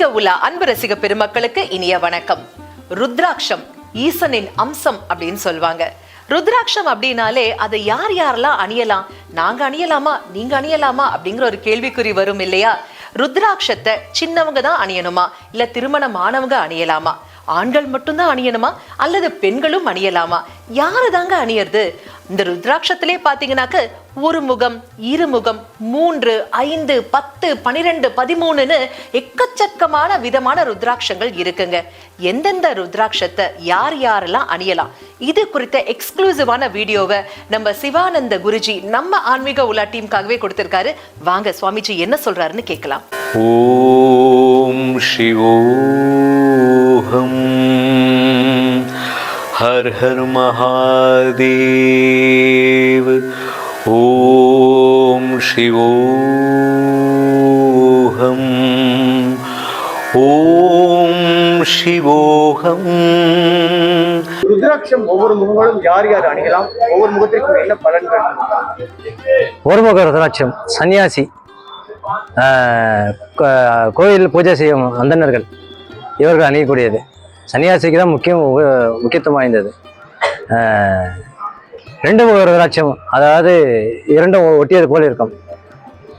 ஆன்மீக உலா அன்பு ரசிக பெருமக்களுக்கு இனிய வணக்கம். ருத்ராட்சம் ஈசனின் அம்சம் அப்படின்னு சொல்லுவாங்க ருத்ராட்சம் அப்படின்னாலே அதை யார் யாரெல்லாம் அணியலாம்? நாங்க அணியலாமா? நீங்க அணியலாமா? அப்படிங்கிற ஒரு கேள்விக்குறி வரும் இல்லையா? ருத்ராட்சத்தை சின்னவங்க தான் அணியணுமா? இல்ல திருமணமானவங்க அணியலாமா? ஆண்கள் மட்டும்தான் அணியணுமா? அல்லது பெண்களும் அணியலாமா? யாரு தாங்க அணியறது? இந்த ருத்ராட்சத்திலே பாத்தீங்கன்னாக்க ஒரு முகம் இரு முகம் மூன்று ஐந்து பத்து பனிரெண்டு பதிமூணுன்னு எக்கச்சக்கமான விதமான ருத்ராட்சங்கள் இருக்குங்க. எந்தெந்த ருத்ராட்சத்தை யார் யாரெல்லாம் அணியலாம்? இது குறித்த எக்ஸ்க்ளூசிவான வீடியோவை நம்ம சிவானந்த குருஜி நம்ம ஆன்மீக உலா டீமுக்காகவே கொடுத்திருக்காரு. வாங்க சுவாமிஜி என்ன சொல்றாருன்னு கேட்கலாம். ஓம் சிவோ शिवोऽहं हर हर महादेव ॐ शिवोऽहम् ॐ शिवोऽहम् ருத்ராட்சம் ஒவ்வொரு முகங்களும் யார் யார் அணியலாம் ஒவ்வொரு முகத்திற்கும் என்ன பலன்கள் ஒருமுக ருத்ராட்சம் சன்னியாசி ஆஹ் கோ- கோயில் பூஜை செய்யும் அந்தணர்கள் இவர்கள் அணியக்கூடியது. சன்னியாசிக்கு தான் முக்கியம் முக்கியத்துவம் வாய்ந்தது. ரெண்டும் ரெண்டு முக அதாவது இரண்டும் ஒட்டியது போல் இருக்கும்.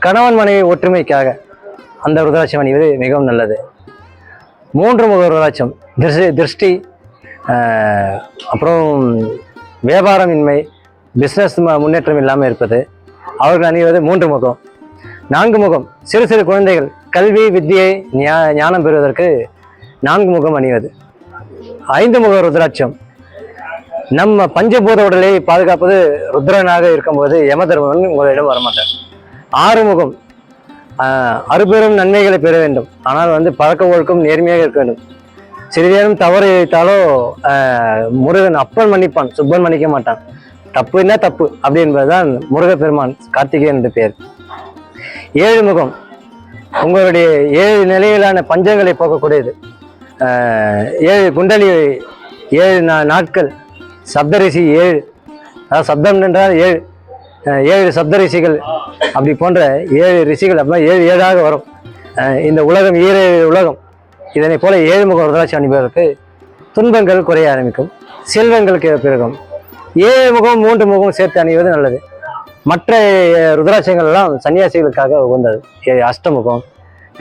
கணவன் மனைவி ஒற்றுமைக்காக அந்த ருத்ராட்சம் அணிவது மிகவும் நல்லது. மூன்று முக ருத்ராட்சம் திருஷ்டி திருஷ்டி அப்புறம் வியாபாரமின்மை பிஸ்னஸ் முன்னேற்றம் இல்லாமல் இருப்பது. அவர்கள் அணிவது மூன்று முகம். நான்கு முகம் சிறு சிறு குழந்தைகள் கல்வி வித்தியை ஞானம் பெறுவதற்கு நான்கு முகம் அணிவது. ஐந்து முக ருத்ராட்சம். நம்ம பஞ்சபூத உடலை பாதுகாப்பது ருத்ரனாக இருக்கும்போது யமதர்மன் உங்களிடம் வரமாட்டார். ஆறு முகம். ஆஹ் அறுபெரும் நன்மைகளை பெற வேண்டும். ஆனால் வந்து பழக்க ஒழுக்கம் நேர்மையாக இருக்க வேண்டும். சிறிதேனும் தவறு இழைத்தாலோ முருகன் அப்பன் மன்னிப்பான் சுப்பன் மன்னிக்க மாட்டான். தப்புன்னா தப்பு? அப்படி என்பதுதான் முருகப்பெருமான் கார்த்திகேயன் என்று பெயர். ஏழு முகம். உங்களுடைய ஏழு நிலையிலான பஞ்சங்களை போக்கக்கூடியது. ஏழு குண்டலி ஏழு நா- நாட்கள். சப்தரிசி ஏழு. அதாவது சப்தம் என்றால் ஏழு. ஏழு சப்தரிசிகள் அப்படி போன்ற ஏழு ரிஷிகள் அப்படின்னா ஏழு ஏழாக வரும். இந்த உலகம் ஈரேழு உலகம். இதனை போல ஏழு முக ருத்ராட்சி அணிபவருக்கு துன்பங்கள் குறைய ஆரம்பிக்கும். செல்வங்களுக்கு பிறகும் ஏழு முகம் மூன்று முகம் சேர்த்து அணிவது நல்லது. மற்ற அஹ், எல்லாம் சன்னியாசிகளுக்காக உகந்தது. அஷ்டமுகம்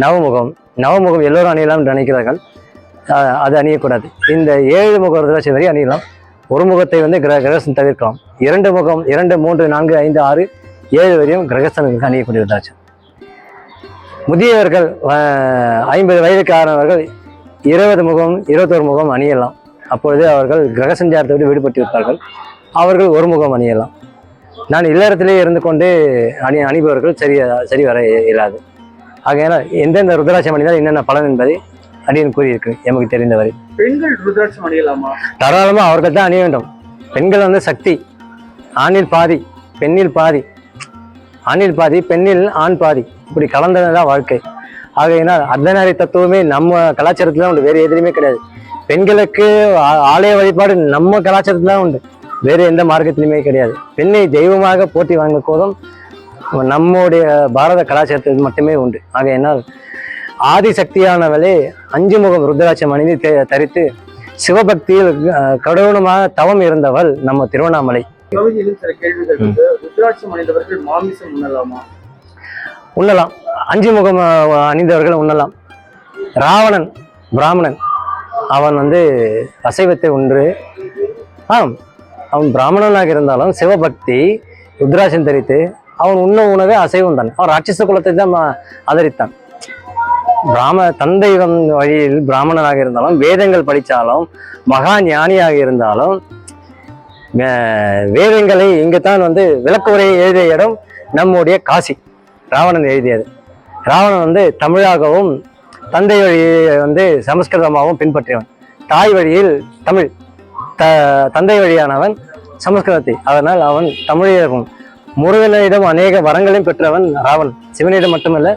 நவமுகம். நவமுகம் எல்லோரும் அணியலாம் என்று நினைக்கிறார்கள். அது அணியக்கூடாது. இந்த ஏழு முக ருத்ராட்சம் வரை அணியலாம். ஒரு முகத்தை வந்து கிர கிரகசன் தவிர்க்கலாம். இரண்டு முகம் இரண்டு மூன்று நான்கு ஐந்து ஆறு ஏழு வரையும் கிரகஸ்தனுக்கு அணியக்கூடிய ருத்ராட்சம் முதியவர்கள் ஐம்பது வயதுக்கு ஆனவர்கள் இருபது முகம் இருபத்தொரு முகம் அணியலாம். அப்பொழுது அவர்கள் கிரக சஞ்சாரத்தை விட்டு விடுபட்டு இருப்பார்கள் அவர்கள் ஒரு முகம் அணியலாம். நான் இல்லறத்திலே இருந்து கொண்டு அணி அணிபவர்கள் சரி சரி வர இயலாது. ஆகையால எந்தெந்த ருத்ராட்சம் அணிந்தால் என்னென்ன பலன் என்பதை அடியன் கூறியிருக்கு எமக்கு தெரிந்தவரை. பெண்கள் ருத்ராட்சம் அணியலாமா? தாராளமாக அவர்கள் தான் அணிய வேண்டும். பெண்கள் வந்து சக்தி ஆணில் பாதி பெண்ணில் பாதி. ஆணில் பாதி பெண்ணில் ஆண் பாதி. இப்படி கலந்தது தான் வாழ்க்கை. ஆகையினால் அர்த்தநாரி தத்துவமே நம்ம கலாச்சாரத்துல உண்டு வேறு எதுலையுமே கிடையாது. பெண்களுக்கு ஆலய வழிபாடு நம்ம கலாச்சாரத்துல தான் உண்டு வேறு எந்த மார்க்கத்திலுமே கிடையாது. பெண்ணை தெய்வமாக போட்டி வாங்கக்கூடும் நம்முடைய பாரத கலாச்சாரத்தில் மட்டுமே உண்டு. ஆகையினால் ஆதிசக்தியானவளே அஞ்சு முகம் ருத்ராட்சம் அணிந்து தரித்து சிவபக்தியில் அஹ், கடவுளுமாக தவம் இருந்தவள் நம்ம திருவண்ணாமலை. உண்ணலாமா? உண்ணலாம். அஞ்சு முகம் அணிந்தவர்கள் உண்ணலாம். ராவணன் பிராமணன் அவன் வந்து அசைவத்தை உண்டு. ஆம் அவன் பிராமணனாக இருந்தாலும் சிவபக்தி ருத்ராட்சம் தரித்து அவன் உண்ண உணவே அசைவம் தான். அவன் ராட்சச குலத்தை தான் ஆதரித்தான். பிராம தந்தை வழியில் பிராமணனாக இருந்தாலும் வேதங்கள் படித்தாலும் மகா ஞானியாக இருந்தாலும் வேதங்களை வேதங்களை இங்குதான் வந்து விளக்க உரையை எழுதிய இடம் நம்முடைய காசி. ராவணன் எழுதியது. ராவணன் வந்து தமிழாகவும் தந்தை வழியை வந்து சமஸ்கிருதமாகவும் பின்பற்றியவன். தாய் வழியில் தமிழ் த தந்தை வழியானவன் சமஸ்கிருதத்தை. அதனால் அவன் தமிழகம் முருகனிடம் அநேக வரங்களையும் பெற்றவன் ராவன் சிவனிடம் மட்டுமல்ல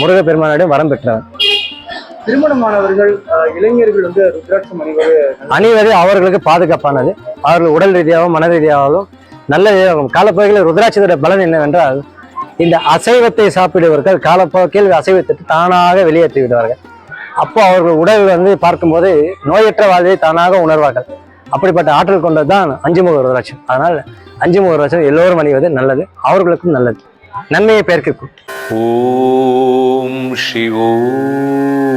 முருக பெருமானிடம் வரம் பெற்றவன் திருமணமானவர்கள் இளைஞர்கள் வந்து ருத்ராட்சம் அணிவது அணிவது அவர்களுக்கு பாதுகாப்பானது. அவர்கள் உடல் ரீதியாகவும் மன ரீதியாகவும் நல்ல காலப்போக்கில் ருத்ராட்சத்தோட பலன் என்னவென்றால் இந்த அசைவத்தை சாப்பிடுவர்கள் காலப்போக்கில் அசைவத்தை தானாக வெளியேற்றி விடுவார்கள். அப்போ அவர்கள் உடல் வந்து பார்க்கும்போது நோயற்ற வாழ்வை தானாக உணர்வார்கள். அப்படிப்பட்ட ஆற்றல் கொண்டது தான் அஞ்சுமுக ருத்ராட்சம். அதனால் அஞ்சுமுக ருத்ராட்சம் எல்லோரும் அணிவது நல்லது அவர்களுக்கும் நல்லது. நன்மையை பெருக்கும் ॐ शिवोऽहम्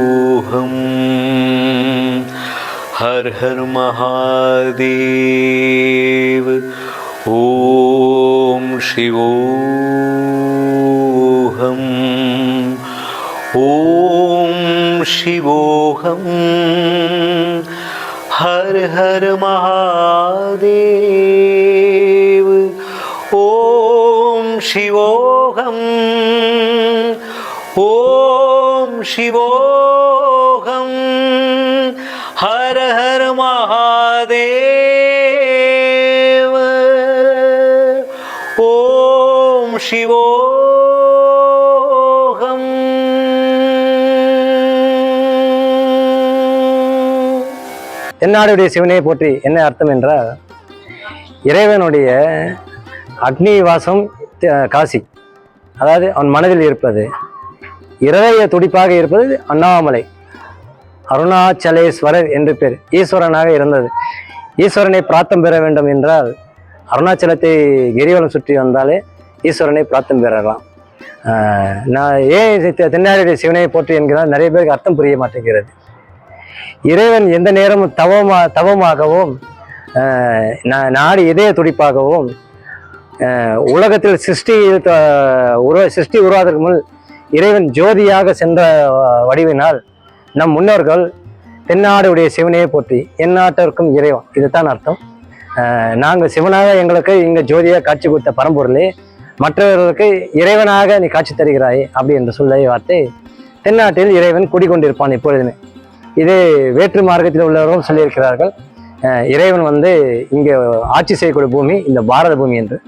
हर हर महादेव ॐ शिवोऽहम् ॐ शिवोऽहम् हर हर महादेव சிவோகம். ஓம் சிவோகம். ஹர ஹர மகாதேவ. ஓம் சிவோகம். என்னாடுடைய சிவனையை போற்றி என்ன அர்த்தம் என்றால் இறைவனுடைய அக்னி வாசம் காசி. அதாவது அவன் மனதில் இருப்பது இருதய துடிப்பாக இருப்பது அண்ணாமலை. அருணாச்சலேஸ்வரர் என்று பேர். ஈஸ்வரனாக இருந்தது. ஈஸ்வரனை பிரார்த்தம் பெற வேண்டும் என்றால் அருணாச்சலத்தை கிரிவலம் சுற்றி வந்தாலே ஈஸ்வரனை பிரார்த்தம் பெறலாம். நான் ஏன் தென்னாடி சிவனை சிவனையை போற்றி என்கிறால் நிறைய பேருக்கு அர்த்தம் புரிய மாட்டேங்கிறது. இறைவன் எந்த நேரமும் தவமா தவமாகவும் நாடு இதய துடிப்பாகவும் உலகத்தில் சிருஷ்டி உருவ சிருஷ்டி உருவாதற்கு முன் இறைவன் ஜோதியாக சென்ற வடிவினால் நம் முன்னோர்கள் தென்னாடுடைய சிவனையே போற்றி எந்நாட்டிற்கும் இறைவன். இதுதான் அர்த்தம். நாங்கள் சிவனாக எங்களுக்கு இங்கே ஜோதியாக காட்சி கொடுத்த பரம்பொருளே மற்றவர்களுக்கு இறைவனாக நீ காட்சி தருகிறாய் அப்படி என்று சொல்ல வார்த்தை தென்னாட்டில் இறைவன் குடிக்கொண்டிருப்பான் எப்பொழுதுமே. இது வேற்று மார்க்கத்தில் உள்ளவர்களும் சொல்லியிருக்கிறார்கள் இறைவன் வந்து இங்கே ஆட்சி செய்யக்கூடிய பூமி இந்த பாரத பூமி என்று.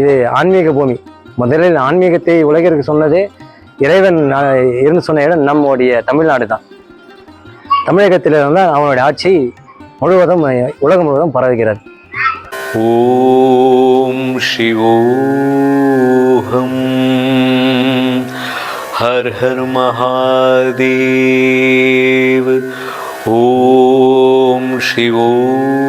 இது ஆன்மீக பூமி. முதலில் ஆன்மீகத்தை உலகிற்கு சொன்னதே இறைவன் இருந்து சொன்ன இடம் நம்முடைய தமிழ்நாடு தான். தமிழகத்தில் இருந்தால் அவனுடைய ஆட்சி முழுவதும் உலகம் முழுவதும் பரவுகிறது. ஓம் சிவோகம் ஹர் ஹர் மகாதேவ். ஓம் சிவோம்